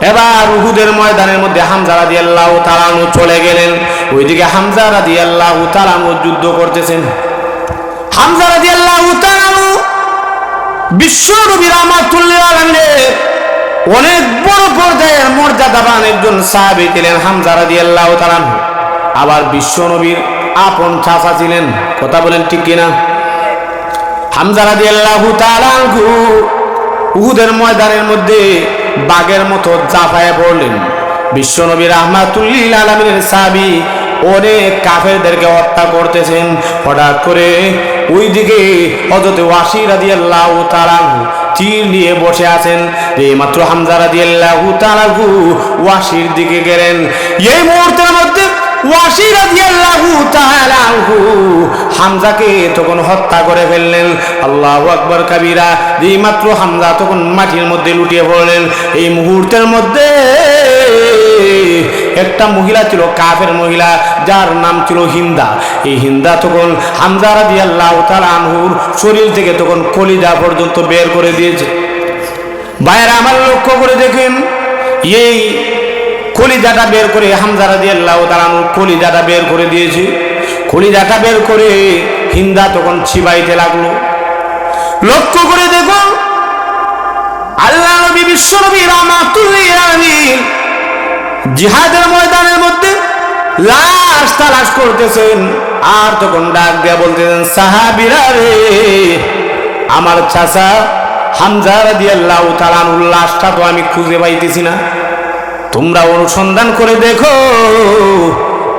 এবার উহুদের ময়দানের মধ্যে হামজা রাদি আল্লাহ তালানু চলে গেলেন। ওইদিকে হামজা রাদি আল্লাহ তালানু যুদ্ধ করতেছেন। হামজা রাদি আল্লাহ তালানু বিশ্ব নবী রহমাতুল্লাহ আলমিনের অনেক বড় পর্যায়ের মর্যাদাবান একজন সাহাবী ছিলেন হামজা রাদি আল্লাহ তালানু আবার বিশ্ব নবীর আপন চাচা ছিলেন। কথা বলেন ঠিক কিনা? হামজা রাদি আল্লাহ তালানহু উহুদের ময়দানের মধ্যে বাঘের মতো জাফায় পড়লেন। বিশ্বনবী রহমাতুল্লিল আলমিনের সাবি অনেক কাফেরদেরকে হত্যা করতেছেন। হঠাৎ করে ওই দিকে হজরত ওয়াসি রাজি আল্লাহ তালাহু তীর নিয়ে বসে আছেন। এই মাত্র হামজা দিয়ে আল্লাহ তালাহু ওয়াসির দিকে গেলেন। এই মুহূর্তের মধ্যে ওয়াসি রাদিয়াল্লাহু তাআলা হামজাকে তখন হত্যা করে ফেললেন। আল্লাহু আকবার কাবীরা মাত্র হামজা তখন মাটির মধ্যে লুটিয়ে পড়লেন। এই মুহূর্তের মধ্যে একটা মহিলা ছিল, কাফের মহিলা, যার নাম ছিল হিন্দা। এই হিন্দা তখন হামজা রাদিয়াল্লাহু তাআলা আনহুর শরীর থেকে তখন কলিজা পর্যন্ত বের করে দিয়েছে। বাইরে আমার লক্ষ্য করে দেখেন, এই কলিজাটা বের করে, হামজা রাজি আল্লাহ তালানুর কলিজাটা বের করে দিয়েছি। কলিজাটা বের করে হিন্দা তখন ছিবাইতে লাগল। লক্ষ্য করে দেখো, আল্লাহ নবী, বিশ্ব নবী রামাতুল্লাহ জিহাদের ময়দানের মধ্যে লাশ তালাশ করতেছেন। আর তখন ডাক দেয়া বলতেছেন, সাহাবিরা রে, আমার চাচা হামজা রাদিয়াল্লাহু তাআলার লাশটা তো আমি খুঁজে পাইতেছি না। তোমরা অনুসন্ধান করে দেখো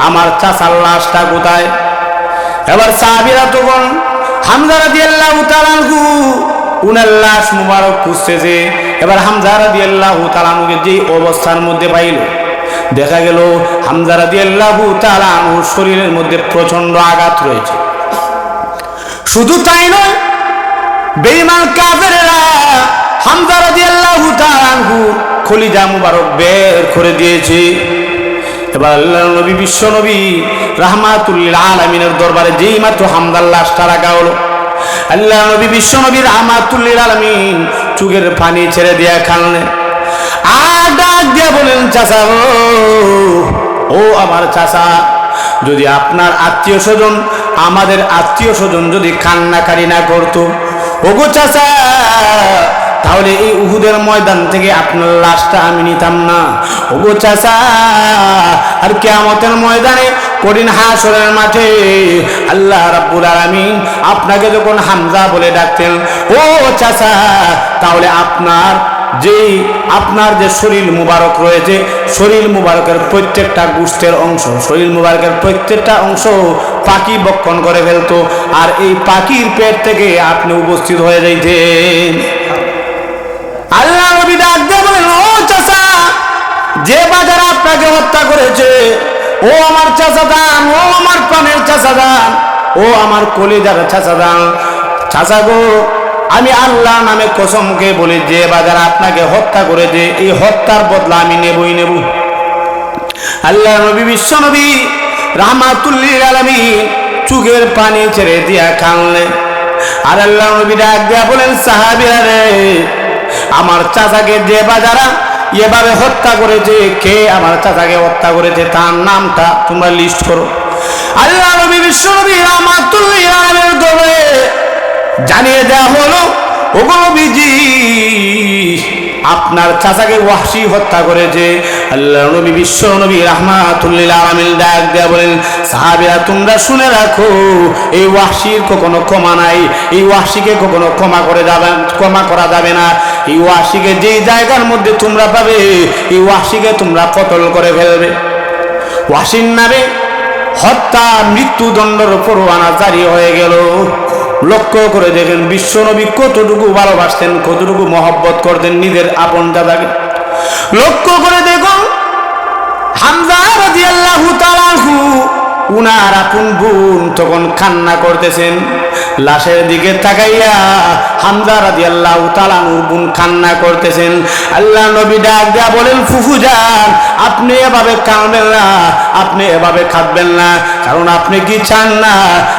আমার চাচার লাশটা কোথায়। এবার সাহাবিরা তখন হামজা রাদিয়াল্লাহু তাআলাহু উনার লাশ মুবারক খুঁজতেছে এবার হামজা রাদিয়াল্লাহু তাআলাহুকে যে অবস্থার মধ্যে পাইল, দেখা গেল হামজা রাদিয়াল্লাহু তাআলাহুর শরীরের মধ্যে প্রচণ্ড আঘাত রয়েছে। শুধু তাই নয়, বেঈমান কাফেরেরা হামজা রাদিয়াল্লাহু তাআলাহু খলিজা মুবারক বের করে দিয়েছি। এবার আল্লাহ নবী, বিশ্ব নবী রাহমাতুল্লিল আলামিনের দরবারে যেই মাত্র হামদার লাশটা রাখা হলো, আল্লাহ নবী, বিশ্ব নবী রাহমাতুল্লিল আলামিন চুগের পানি ছেড়ে দিয়া খানলেন। আর ডাক দিয়া বলেন চাচা ও আমার চাচা, যদি আপনার আত্মীয় স্বজন, আমাদের আত্মীয় স্বজন যদি কান্নাকারি না করতো, ওগো চাচা তাহলে এই উহুদের ময়দান থেকে আপনার লাশটা আমি নিতাম না। ওগো চাচা, আর কেয়ামতের ময়দানে কঠিন হাসরের মাঠে আল্লাহ রাব্বুল আলামিন আপনাকে যখন হামজা বলে ডাকতেন, ও চাচা, তাহলে আপনার যেই, আপনার যে শরীর মুবারক রয়েছে, শরীর মুবারকের প্রত্যেকটা গুষ্টের অংশ, শরীর মুবারকের প্রত্যেকটা অংশ পাখি বক্ষণ করে ফেলতো, আর এই পাখির পেট থেকে আপনি উপস্থিত হয়ে যাইতেন। আল্লাহ নবী ডাক দিয়ে বলেন, ও চাচা, যে বাজার আপনাকে হত্যা করেছে, ও আমার চাচা দান ও আমার প্রাণের চাচা দান ও আমার কলিজার চাচা দান চাচা গো, আমি আল্লাহ নামে কসমকে বলি, যে বাজার আপনাকে হত্যা করেছে, এই হত্যার বদলা আমি নেবই নেব। আল্লাহ নবী, বিশ্ব নবী, রাহমাতুল্লিল আলামিন চুগের পানি ছেড়ে দিয়া কানলেন আর আল্লাহ নবী ডাক দিয়া বলেন, সাহাবিরা রে আমার চাচাকে যে বাজারা এভাবে হত্যা করেছে, কে আমার চাচাকে হত্যা করেছে, তার নামটা তোমরা লিস্ট করো। আল্লাহ নবী বিশ্ব নবী রাহমাতুল্লিল আলামিনের জানিয়ে দেওয়া হলো, ওগো নবীজি, আপনার চাচাকে ওয়াহশি হত্যা করেছে। আল্লাহ নবী বিশ্ব নবী রাহমাতুল্লিল আলামিন ডাক দেয়া বলেন, সাহাবীরা তোমরা শুনে রাখো, এই ওয়াহশির কখনো ক্ষমা নাই, এই ওয়াহশিকে কখনো ক্ষমা করে যাবে ক্ষমা করা যাবে না। এই ওয়াহশিকে যেই জায়গার মধ্যে তোমরা পাবে এই ওয়াহশিকে তোমরা কতল করে ফেলবে। ওয়াসির নামে হত্যা, মৃত্যুদণ্ডের পরোয়ানা জারি হয়ে গেল। লক্ষ্য করে দেখেন, বিশ্বনবী কতটুকু ভালোবাসতেন, কতটুকু মহব্বত করতেন নিজের আপন দাদাকে। লক্ষ্য করে দেখুন হামজা রাদিয়াল্লাহু তাআলাহু উনার আপন বোন তখন কান্না করতেছেন। লাশের দিকে তাকাইয়া হামজা রাদিয়াল্লাহু তাআলাহুর বোন কান্না করতেছেন। আল্লাহ নবী ডাক দেয়া বলেন, ফুফু যান, আপনি এভাবে কাঁদবেন না, আপনি এভাবে খাটবেন না। কারণ আপনি কি চান না?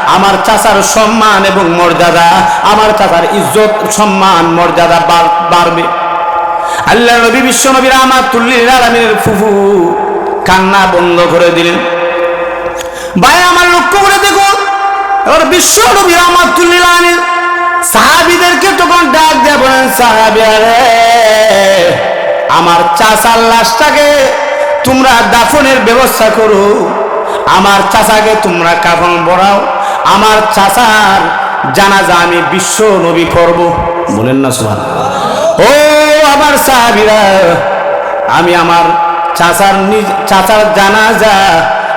আমার চাচার সম্মান এবং মর্যাদা, আমার চাচার ইজ্জত, সম্মান, মর্যাদা বাড়- বাড়বে। আল্লাহ নবী বিশ্ব নবী রামাতুল্লিল আলমীর ফুফু কান্না বন্ধ করে দিলেন। ভাই আমার লক্ষ্য করে দেখুন এবার বিশ্ব নবী রামাতুল্লিল আলমীর সাহাবিদেরকে তখন ডাক দেয়া বলেন সাহাবিয়ারে আমার চাচার লাশটাকে তোমরা দাফনের ব্যবস্থা করো। আমার চাচাকে তোমরা কাফন বড়াও। আমার চাচার জানাজা আমি বিশ্ব নবী করব বলেন না সুহান ও আমার সাহাবিরা, আমি আমার চাচার নিজ, চাচার জানাজা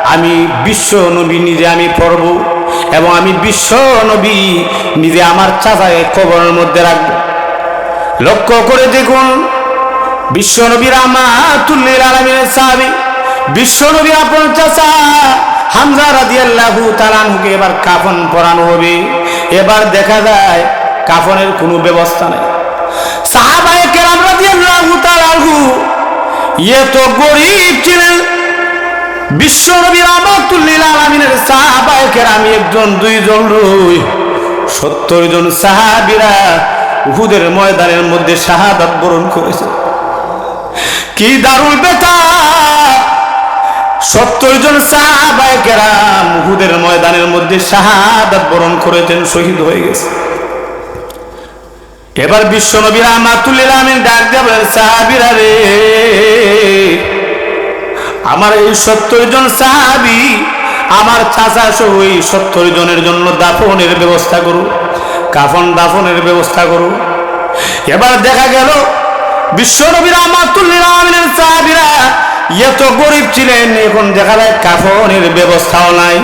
আমি বিশ্ব নবী নিজে আমি পড়ব এবং আমি বিশ্ব নবী নিজে আমার চাচাকে কবরের মধ্যে রাখব। লক্ষ্য করে দেখুন, বিশ্ব নবীর আমাতুল্লিল আলমিনের সাহাবি, বিশ্ব নবী আপন চাচা হামজা রাদিয়াল্লাহু তাআলাকে এবার কাফন পরানো হবে। এবার দেখা যায় কাফনের কোনো ব্যবস্থা নেই। সাহাবায়ে কেরাম রাদিয়াল্লাহু ইয়ে তো গরিব ছিলেন। বিশ্ব নবীর আমাতুল্লিল আলমিনের কেরাম একজন, দুইজন রই, সত্তর সাহাবিরা ময়দানের মধ্যে শাহাদাত বরণ করেছে। কি দারুল বেতা! সত্তর জন সাহাবায়ে কেরাম উহুদের ময়দানের মধ্যে শাহাদাত বরণ করেছেন, শহীদ হয়ে গেছে। এবার বিশ্ব আমিন ডাক দিয়ে বলেন, সাহাবিরা রে আমার এই সত্তর জন সাহাবি, আমার চাচা সহ এই সত্তর জনের জন্য দাফনের ব্যবস্থা করু কাফন দাফনের ব্যবস্থা করু এবার দেখা গেল বিশ্বনবীরা আমাতুল্লিল সাহাবিরা এত গরিব ছিলেন, এখন দেখা যায় কাফনের ব্যবস্থাও নাই।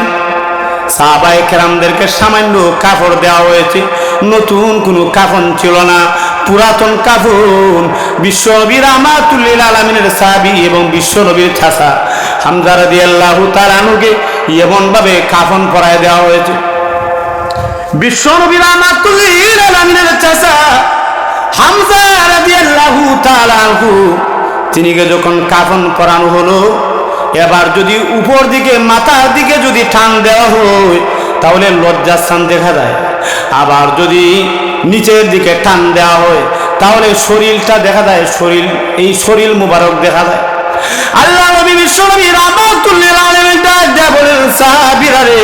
সাহাবাই কেরামদেরকে সামান্য কাপড় দেওয়া হয়েছে। নতুন কোনো কাফন ছিল না। পুরাতন কাফন বিশ্বনবীর আমাতুল্লিল আলমিনের সাহাবি এবং বিশ্বনবীর ছাসা হামজার দিয়ে আল্লাহ তালানুকে এমনভাবে কাফন পরায় দেওয়া হয়েছে। বিশ্বনবীর আমাতুল্লিল আলমিনের ছাসা হামজা তাআলা আনহু, তিনিকে যখন কাফন পরানো হলো এবার যদি উপর দিকে, মাথার দিকে যদি ঠান দেওয়া হয়, তাহলে লজ্জাস্থান দেখা যায়। আবার যদি নিচের দিকে টান দেওয়া হয়, তাহলে শরীরটা দেখা যায়, শরীর, এই শরীর মুবারক দেখা যায়। আল্লাহ নবী বিশ্ব নবী রাহমাতুল্লিল আলামিন বলেন, সাহাবীরা রে,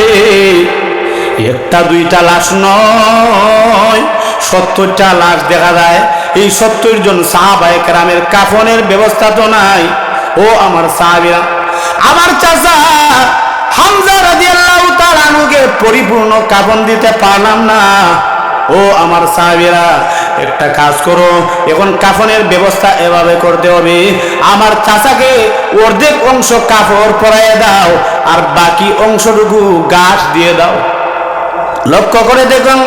একটা দুইটা লাশ নয়, সত্তরটা লাশ দেখা যায়। এই সত্তর জন সাহাবায়ে কেরামের কাফনের ব্যবস্থা তো নাই। ও আমার সাহাবিরা আমার চাচা হামজা রাদিয়াল্লাহু তাআলা আনহুকে পরিপূর্ণ কাফন দিতে পারলাম না। ও আমার সাহাবিরা, একটা কাজ করো, এখন কাফনের ব্যবস্থা এভাবে করতে হবে। আমার চাচাকে অর্ধেক অংশ কাপড় পরাইয়ে দাও, আর বাকি অংশটুকু গাছ দিয়ে দাও। লক্ষ্য করে দেখুন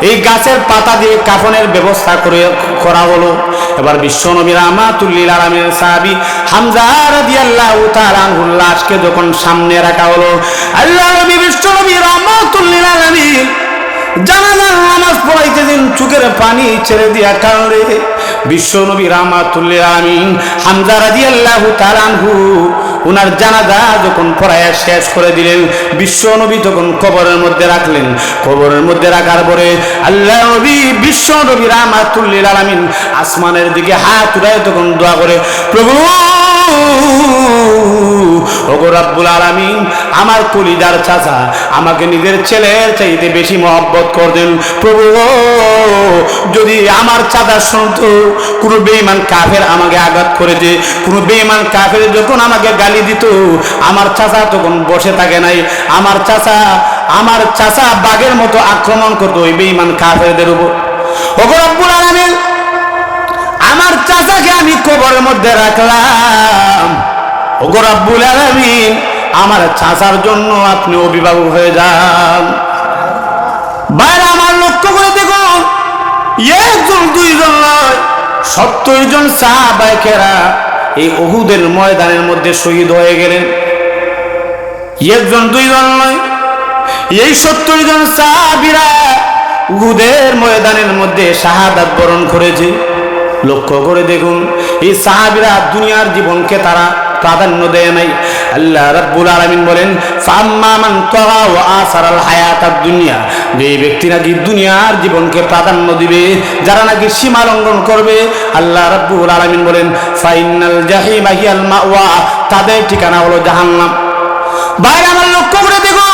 এই গাছের পাতা দিয়ে কাফনের ব্যবস্থা করে করা হলো এবার বিশ্ব নবীর আমাতুল্লিল আলামের সাহাবি হামজা রাদিয়াল্লাহু তাআলা আনহুর লাশকে যখন সামনে রাখা হলো, আল্লাহ নবী বিশ্ব নবীর আমাতুল্লিল আলামিন জানাজার নামাজ পড়াইতেছেন চোখের পানি ছেড়ে দিয়া কারণে বিশ্ব নবী রামাতুল্লিল আমিন হামজা রাদিয়াল্লাহু তাআলা আনহু উনার জানাজা যখন পড়াইয়া শেষ করে দিলেন, বিশ্ব নবী তখন কবরের মধ্যে রাখলেন। কবরের মধ্যে রাখার পরে আল্লাহ নবী, বিশ্ব নবী রামাতুল্লিল আলামিন আসমানের দিকে হাত উড়ায় তখন দোয়া করে, প্রভু রব্বুল আলামিন, আমার কলিদার চাচা, আমাকে নিজের ছেলের চাইতে বেশি মহব্বত করতেন প্রভু, যদি আমার চাচা কোনো কাফের আমাকে আঘাত করেছে, কোনো বেইমান কাফের যখন আমাকে গালি দিত, আমার চাচা তখন বসে থাকে নাই। আমার চাচা আমার চাচা বাঘের মতো আক্রমণ করতো ওই বেইমান কাফেরদের উপর। ওগো রব্বুল আমার চাচাকে আমি কবরের মধ্যে রাখলাম। ওগো রাব্বুল আলামিন, আমার চাচার জন্য আপনি অভিভাবক হয়ে যান। বাইরে আমার লক্ষ্য করে দেখুন, একজন, দুইজন নয়, সত্তর জন সাহাবাইকেরা এই অহুদের ময়দানের মধ্যে শহীদ হয়ে গেলেন। একজন, দুইজন নয়, এই সত্তর জন সাহাবিরা উহুদের ময়দানের মধ্যে শাহাদাত বরণ করেছে। লক্ষ্য করে দেখুন, এই সাহাবিরা দুনিয়ার জীবনকে তারা প্রাধান্য দেয় নাই। আল্লাহ রাব্বুল আলামিন বলেন, ফাম্মা মান তাগা ওয়া আসারাল হায়াতাদ দুনিয়া। যে ব্যক্তি নাকি দুনিয়ার জীবনকে প্রাধান্য দিবে, যারা নাকি সীমা লঙ্ঘন করবে, আল্লাহ রাব্বুল আলামিন বলেন ফাইনাল জাহিম হিয়াল মাওয়া। তাদের ঠিকানা হলো জাহান্নাম। বাইরে আমার লক্ষ্য করে দেখুন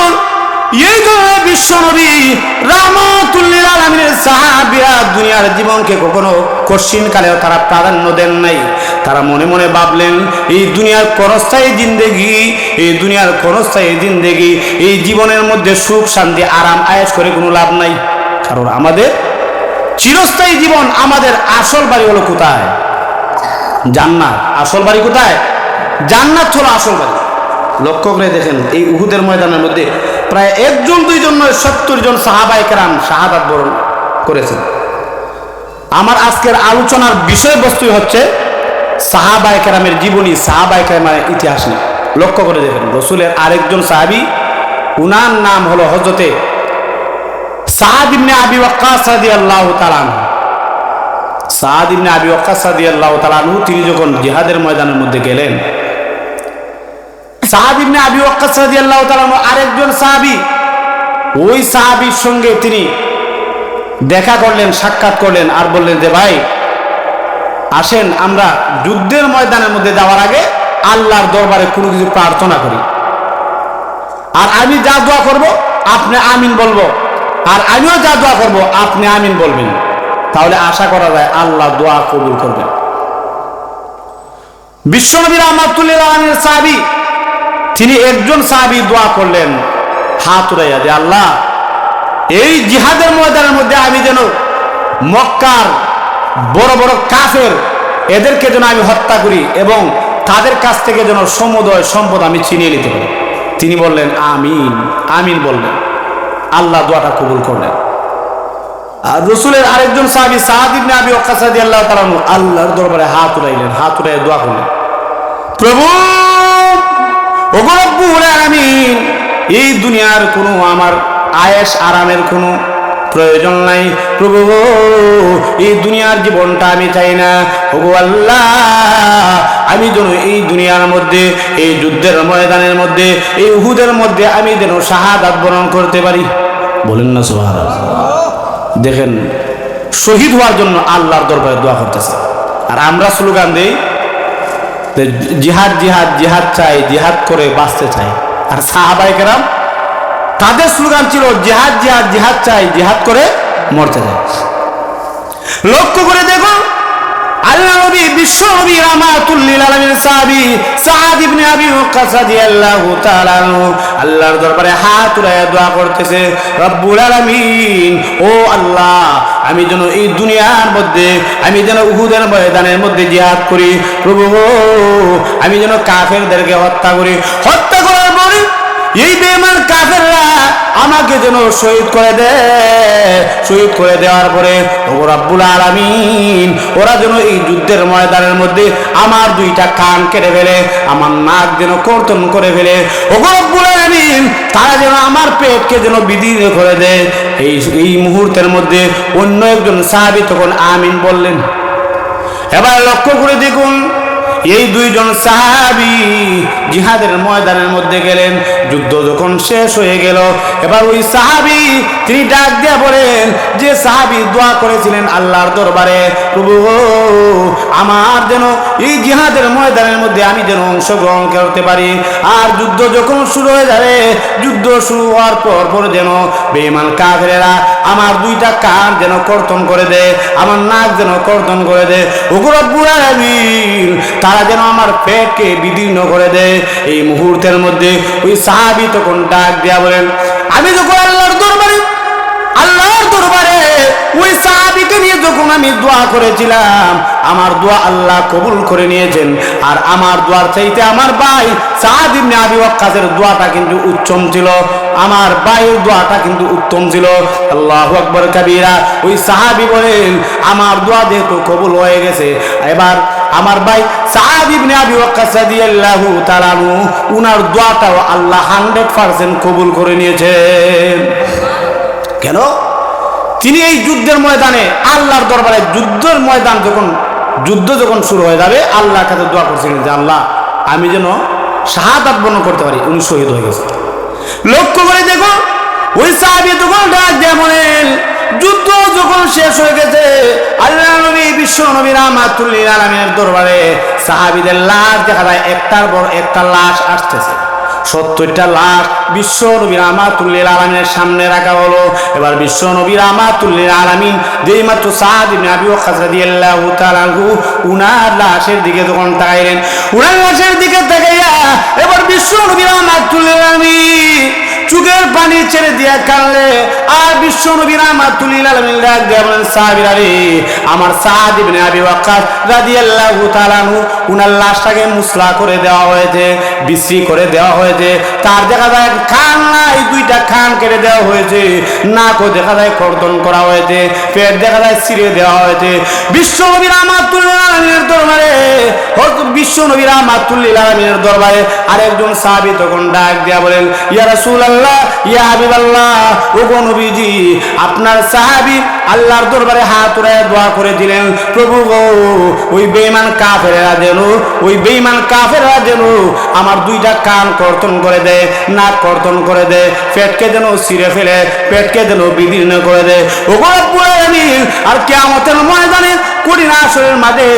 এই ধরনের বিশ্ব নবী রাহমাতুল্লিল আলামিনের সাহাবীরা দুনিয়ার জীবনকে কখনো কশিন কালেও তারা প্রাধান্য দেন নাই। তারা মনে মনে ভাবলেন, এই দুনিয়ার ক্ষণস্থায়ী জিন্দেগি, এই দুনিয়ার ক্ষণস্থায়ী জিন্দেগি, এই জীবনের মধ্যে সুখ, শান্তি, আরাম আয়েস করে কোনো লাভ নাই। কারণ আমাদের চিরস্থায়ী জীবন আমাদের আসল বাড়ি হলো কোথায়? জান্নাত। আসল বাড়ি কোথায়? জান্নাত হলো আসল বাড়ি। লক্ষ্য করে দেখেন, এই উহুদের ময়দানের মধ্যে প্রায় একজন, দুইজন নয়, সত্তর জন সাহাবাই কেরাম শাহাদাত বরণ করেছেন। আমার আজকের আলোচনার বিষয়বস্তু হচ্ছে সাহাবাই কেরামের জীবনী সাহাবাই কেরামের ইতিহাস নিয়ে। লক্ষ্য করে দেখেন, রসুলের আরেকজন সাহাবি, উনার নাম হলো হজরতে ইবনে আবি ওয়াক্কাস আনহু। সাহাদ ইবনে আবি ওয়াক্কাস রাদিয়াল্লাহু তাআলা তিনি যখন জিহাদের ময়দানের মধ্যে গেলেন সাহাদ ইবনে আবি ওয়াক্কাস রাদিয়াল্লাহু তাআলা আরেকজন সাহাবী। ওই সাহাবীর সঙ্গে তিনি দেখা করলেন, সাক্ষাৎ করলেন আর বললেন যে, ভাই, আসেন আমরা যুদ্ধের ময়দানের মধ্যে যাওয়ার আগে আল্লাহর দরবারে কোনো কিছু প্রার্থনা করি। আর আমি যা দোয়া করব, আপনি আমিন বলব। আর আমিও যা দোয়া করব, আপনি আমিন বলবেন। তাহলে আশা করা যায় আল্লাহ দোয়া কবুল করবেন। বিশ্বনবীর আলমের সাহাবি তিনি একজন সাহাবি দোয়া করলেন, হাত উড়াইয়া যে আল্লাহ, এই জিহাদের ময়দানের মধ্যে আমি যেন মক্কার বড় বড় কাফের, এদেরকে যেন আমি হত্যা করি এবং তাদের কাছ থেকে যেন সমুদয় সম্পদ আমি ছিনিয়ে নিতে পারি। তিনি বললেন, আমিন আমিন বললেন। আল্লাহ দোয়াটা কবুল করলেন। আর রসুলের আরেকজন সাহাবি সাহাদ ইবনে আবি ওয়াক্কাস রাদিয়াল্লাহু তাআলা আনহু আল্লাহর দরবারে হাত উড়াইলেন, হাত উঠাই দোয়া করলেন। প্রভু! এই দুনিয়ার কোনো আমার আয়েশ আরামের কোনো প্রয়োজন নাই। প্রভু এই দুনিয়ার জীবনটা আমি চাই না। ওগো আল্লাহ, আমি যেন এই দুনিয়ার মধ্যে, এই যুদ্ধের ময়দানের মধ্যে, এই উহুদের মধ্যে আমি যেন শাহাদাত বরণ করতে পারি। বলেন না সুবহানাল্লাহ। দেখেন, শহীদ হওয়ার জন্য আল্লাহর দরবারে দোয়া করতেছে। আর আমরা স্লোগান দিই জিহাদ জিহাদ জিহাদ চাই, জিহাদ করে বাঁচতে চাই। আর সাহাবাই কেরাম, তাদের স্লোগান ছিল জিহাদ জিহাদ জিহাদ চাই, জিহাদ করে মরতে চাই। লক্ষ্য করে দেখো আমি যেন এই দুনিয়ার মধ্যে, আমি যেন উহুদের ময়দানের মধ্যে জিহাদ করি, প্রভু, আমি যেন কাফেরদেরকে হত্যা করি। হত্যা এই বেমান কাফেররা আমাকে যেন শহীদ করে দে, শহীদ করে দেওয়ার পরে ও রাব্বুল আলামিন, ওরা যেন এই যুদ্ধের ময়দানের মধ্যে আমার দুইটা কান কেটে ফেলে, আমার নাক যেন কর্তন করে ফেলে। ও রব্বুল আলামিন, তারা যেন আমার পেটকে যেন বিদীর্ণ করে দেয় এই এই মুহূর্তের মধ্যে অন্য একজন সাহাবী তখন আমিন বললেন, এবার লক্ষ্য করে দেখুন এই দুইজন সাহাবি জিহাদের ময়দানের মধ্যে গেলেন। যুদ্ধ যখন শেষ হয়ে গেল, এবার ওই সাহাবি তিনি ডাক দিয়ে বলেন যে, সাহাবি, দোয়া করেছিলেন আল্লাহর দরবারে, প্রভু, আমার যেন এই জিহাদের ময়দানের মধ্যে আমি যেন অংশগ্রহণ করতে পারি। আর যুদ্ধ যখন শুরু হয়ে যাবে, যুদ্ধ শুরু হওয়ার পর পর যেন বেমান কাফেরেরা আমার দুইটা কান যেন কর্তন করে দেয়, আমার নাক যেন কর্তন করে দেয়। উগ্রব্বুর আলামিন তারা যেন আমার পেটকে বিদীর্ণ করে দেয়। এই মুহূর্তের মধ্যে ওই সাহাবি তখন ডাক দেয়া বলেন, আমি যখন আল্লাহর দরবারে আল্লাহর দরবারে ওই সাহাবিকে নিয়ে যখন আমি দোয়া করেছিলাম, আমার দোয়া আল্লাহ কবুল করে নিয়েছেন। আর আমার দোয়ার চাইতে আমার ভাই সাহাদ ইবনে আবি ওয়াক্কাসের দোয়াটা কিন্তু উত্তম ছিল। আমার ভাইয়ের দোয়াটা কিন্তু উত্তম ছিল। আল্লাহু আকবার কাবীরা ওই সাহাবি বলেন, আমার দোয়া যেহেতু কবুল হয়ে গেছে, এবার আমার ভাই সাহাব ইবনে আবি ওয়াক্কাস রাদিয়াল্লাহু তাআলা উনার দোয়াটাও আল্লাহ 100% কবুল করে নিয়েছেন কেন? তিনি এই যুদ্ধের ময়দানে, আল্লাহর দরবারে যুদ্ধের ময়দান যখন, যুদ্ধ যখন শুরু হয়ে যাবে, আল্লাহর কাছে দোয়া করছিলেন যে, আল্লাহ, আমি যেন শাহাদাত বর্ণন করতে পারি। উনি শহীদ হয়ে গেছে লক্ষ্য করে দেখো, ওই সাহাবি তখন ডাক বলেন, যুদ্ধ শেষ হয়ে গেছে। আল্লাহ নবী, বিশ্ব নবী রামাতুল্লিল আলমের দরবারে সাহাবিদের লাশ দেখা যায়। একটার পর একটা লাশ আসতেছে। সত্তরটা লাশ বিশ্ব নবীর আমাতুল্লিল আলমিনের সামনে রাখা হলো। এবার বিশ্ব নবীর আমাতুল্লিল আলমিন যেই মাত্র আবি ওয়াক্কাস রাদিয়াল্লাহু তাআলা আনহু, উনার লাশের দিকে যখন তাকাইলেন। উনার লাশের দিকে তাকাইয়া এবার বিশ্ব নবীর আমাতুল্লিল আলমিন চুকের পানি ছেড়ে দিয়া কানলে আর বিশ্ব নবীর ডাক দিয়া বলেন আমার সাহাদ আবি ওয়াক্কাস রাদিয়াল্লাহু উনার লাশটাকে মুসলা করে দেওয়া হয়েছে করে দেওয়া হয়েছে। তার দেখা যায় খান নাই, দুইটা খান কেটে দেওয়া হয়েছে। নাকও দেখা যায় কর্তন করা হয়েছে, পেট দেখা যায় ছিঁড়ে দেওয়া হয়েছে। বিশ্ব নবীর আমাতুল্লিল আলমিনের দরবারে বিশ্ব আমাতুল্লিল আলমিনের দরবারে আরেকজন সাহাবী তখন ডাক দিয়া বলেন, ইয়া রাসূলুল্লাহ ইয়া হাবিবাল্লাহ ও গো নবীজি, আপনার সাহাবী আল্লাহর দরবারে হাত উড়ায় দোয়া করে দিলেন, প্রভু ওই বেঈমান কাফেরেরা যেন, ওই বেঈমান কাফেররা যেন আমার দুইটা কান কর্তন করে দেয়, নাক কর্তন করে দেয়, পেটকে যেন ছিঁড়ে ফেলে, পেটকে যেন বিদীর্ণ করে দেয়। ও আর ময়দানে আসরের মাঝে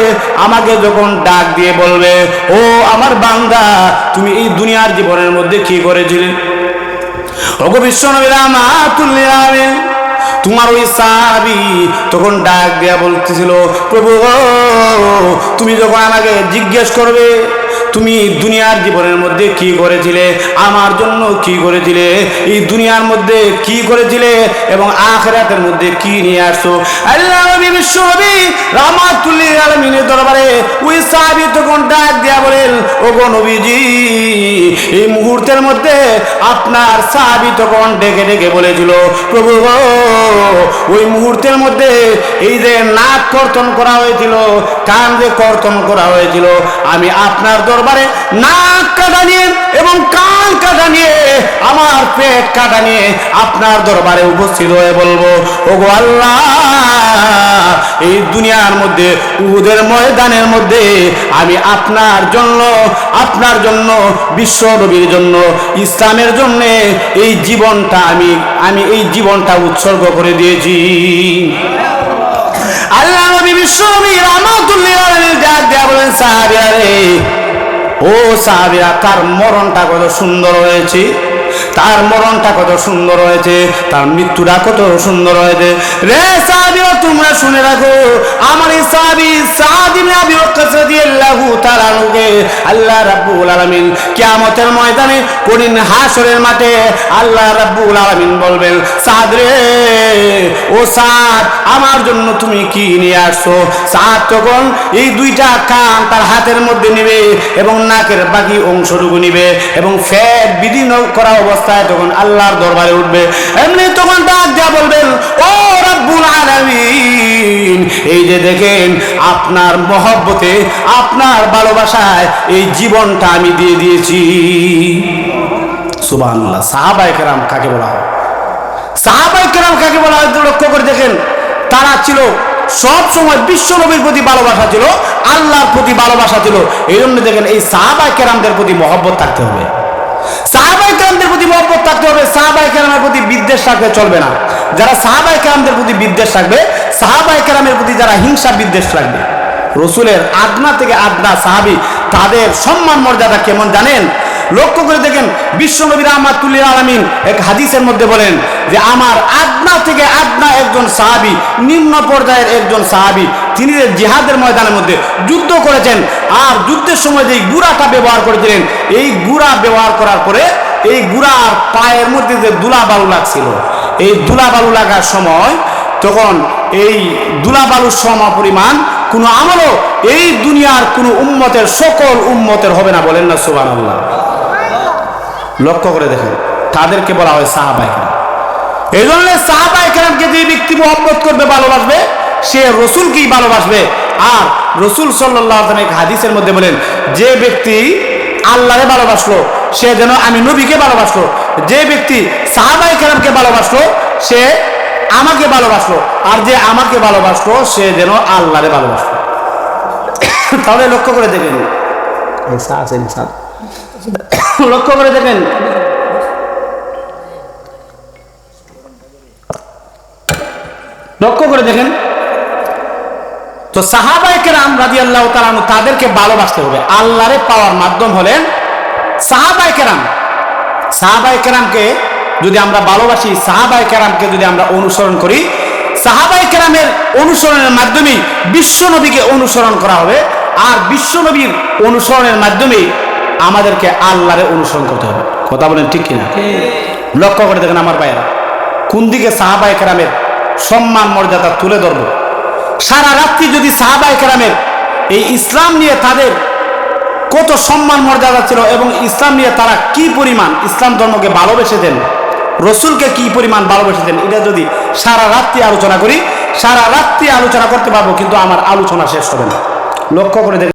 আমাকে যখন ডাক দিয়ে বলবে, ও আমার বান্দা, তুমি এই দুনিয়ার জীবনের মধ্যে কি করেছিলে? ওগো বিশ্ব তুলে মাতুল্লিল আমিন। তোমার ওই সাহাবি তখন ডাক দিয়া বলতেছিল, প্রভু তুমি যখন আমাকে জিজ্ঞেস করবে তুমি দুনিয়ার জীবনের মধ্যে কি করেছিলে? আমার জন্য কি করেছিলে? এই দুনিয়ার মধ্যে কি করেছিলে? এবং আখরাতের মধ্যে কি নিয়ে আসছো? এই মুহূর্তের মধ্যে আপনার তখন ডেকে ডেকে বলেছিল, প্রভু ওই মুহূর্তের মধ্যে এই যে নাক কর্তন করা হয়েছিল, কান যে কর্তন করা হয়েছিল, আমি আপনার দরবারে নাক কাটা নিয়ে এবং কান কাটা নিয়ে, আমার পেট কাটা নিয়ে আপনার দরবারে উপস্থিত হয়ে বলব ও গো আল্লাহ, এই দুনিয়ার মধ্যে, উহুদের ময়দানের মধ্যে আমি আপনার জন্য আপনার জন্য, বিশ্ব নবীর জন্য, ইসলামের জন্য এই জীবনটা আমি আমি এই জীবনটা উৎসর্গ করে দিয়েছি। আল্লাহ নবী বিশ্ব নবী রামাতুল্লিল ডাক দেয়া বলেন, সাহাবীরা রে। ও সাহাবিরা তার মরণটা কত সুন্দর হয়েছে। তার মরণটা কত সুন্দর হয়েছে, তার মৃত্যুটা কত সুন্দর হয়েছে। রে সাহাবীরা, তোমরা শুনে রাখো, আমার এই সাহাবী তাআলা আনহুকে আল্লাহ রাব্বুল আলামিন কিয়ামতের ময়দানে কঠিন হাসরের মাঠে আল্লাহ রাব্বুল আলামিন বলবেন সাদ রে, ও সাদ আমার জন্য তুমি কি নিয়ে আসছো? সাদ তখন এই দুইটা কান তার হাতের মধ্যে নেবে এবং নাকের বাকি অংশটুকু নিবে এবং ফ্যাট বিদীর্ণ করা অবস্থায় তখন আল্লাহর দরবারে উঠবে, এমনি তখন ডাক যা বলবেন, ও রব্বুল আলামিন, এই যে দেখেন আপনার মহব্বতে, আপনার ভালোবাসায় এই জীবনটা আমি দিয়ে দিয়েছি। সুবহানাল্লাহ। সাহাবায়ে কেরাম কাকে বলা হয়? সাহাবাই কেরাম কাকে বলা হয়? লক্ষ্য করে দেখেন, তারা ছিল, সব সময় বিশ্ব নবীর প্রতি ভালোবাসা ছিল, আল্লাহর প্রতি ভালোবাসা ছিল। এই জন্য দেখেন এই সাহাবাই কেরামদের প্রতি মহব্বত থাকতে হবে। সাহাবাই কেরামদের প্রতি মহব্বত থাকতে হবে সাহাবাই কেরামের প্রতি বিদ্বেষ রাখলে চলবে না। যারা সাহাবাই কেরামদের প্রতি বিদ্বেষ রাখবে সাহাবাই কেরামের প্রতি যারা হিংসা, বিদ্বেষ রাখবে রসুলের আদনা থেকে আদনা সাহাবি, তাদের সম্মান মর্যাদা কেমন জানেন? লক্ষ্য করে দেখেন বিশ্বনবী রহমাতুল্লিল আলমিন এক হাদিসের মধ্যে বলেন যে আমার আদনা থেকে আদনা একজন সাহাবি, নিম্ন পর্যায়ের একজন সাহাবি, তিনি জিহাদের ময়দানের মধ্যে যুদ্ধ করেছেন আর যুদ্ধের সময় যে গুড়াটা ব্যবহার করেছিলেন, এই গুড়া ব্যবহার করার পরে এই গুড়ার পায়ের মধ্যে যে দুলা বালু লাগছিল, এই দুলা বালু লাগার সময় তখন এই দুলা বালুর সম পরিমাণ, কোনো আমলও এই দুনিয়ার কোনো উম্মতের, সকল উম্মতের হবে না বলেন না সুবান আল্লাহ লক্ষ্য করে দেখেন, তাদেরকে বলা হয় সাহাবাইকেরাম এই জন্য সাহাবাইকেরামকে যে ব্যক্তি মহব্বত করবে, ভালোবাসবে, সে রসুলকেই ভালোবাসবে। আর রসুল সাল্লাহ হাদিসের মধ্যে বলেন, যে ব্যক্তি আল্লাহরে ভালোবাসলো, সে যেন আমি নবীকে ভালোবাসলো। যে ব্যক্তি সাহাবাই কেরামকে ভালোবাসলো, সে আমাকে ভালোবাসলো। আর যে আমাকে ভালোবাসলো, সে যেন আল্লাহরে ভালোবাসলো। তাহলে লক্ষ্য করে দেখেন। লক্ষ্য করে দেখেন। লক্ষ্য করে দেখেন। তো সাহাবাইকে রাম রাজি আল্লাহ তালানু তাদেরকে ভালোবাসতে হবে। আল্লাহরে পাওয়ার মাধ্যম হলেন সাহাবাই কেরাম সাহাবাই কেরামকে যদি আমরা ভালোবাসি সাহাবাই কেরামকে যদি আমরা অনুসরণ করি সাহাবাই কেরামের অনুসরণের মাধ্যমে বিশ্ব নবীকে অনুসরণ করা হবে। আর বিশ্ব নবীর অনুসরণের মাধ্যমে আমাদেরকে আল্লাহরে অনুসরণ করতে হবে। কথা বলেন ঠিক কিনা? লক্ষ্য করে দেখেন আমার ভাইয়েরা কোন দিকে সাহাবাই কেরামের সম্মান মর্যাদা তুলে ধরবো? সারা রাত্রি যদি সাহাবাই কেরামের এই ইসলাম নিয়ে তাদের কত সম্মান মর্যাদা ছিল এবং ইসলাম নিয়ে তারা কি পরিমাণ ইসলাম ধর্মকে ভালোবেসেছেন রসুলকে কি পরিমাণ ভালোবেসেছেন এটা যদি সারা রাত্রি আলোচনা করি সারা রাত্রি আলোচনা করতে পারব কিন্তু আমার আলোচনা শেষ হবে না। লক্ষ্য করে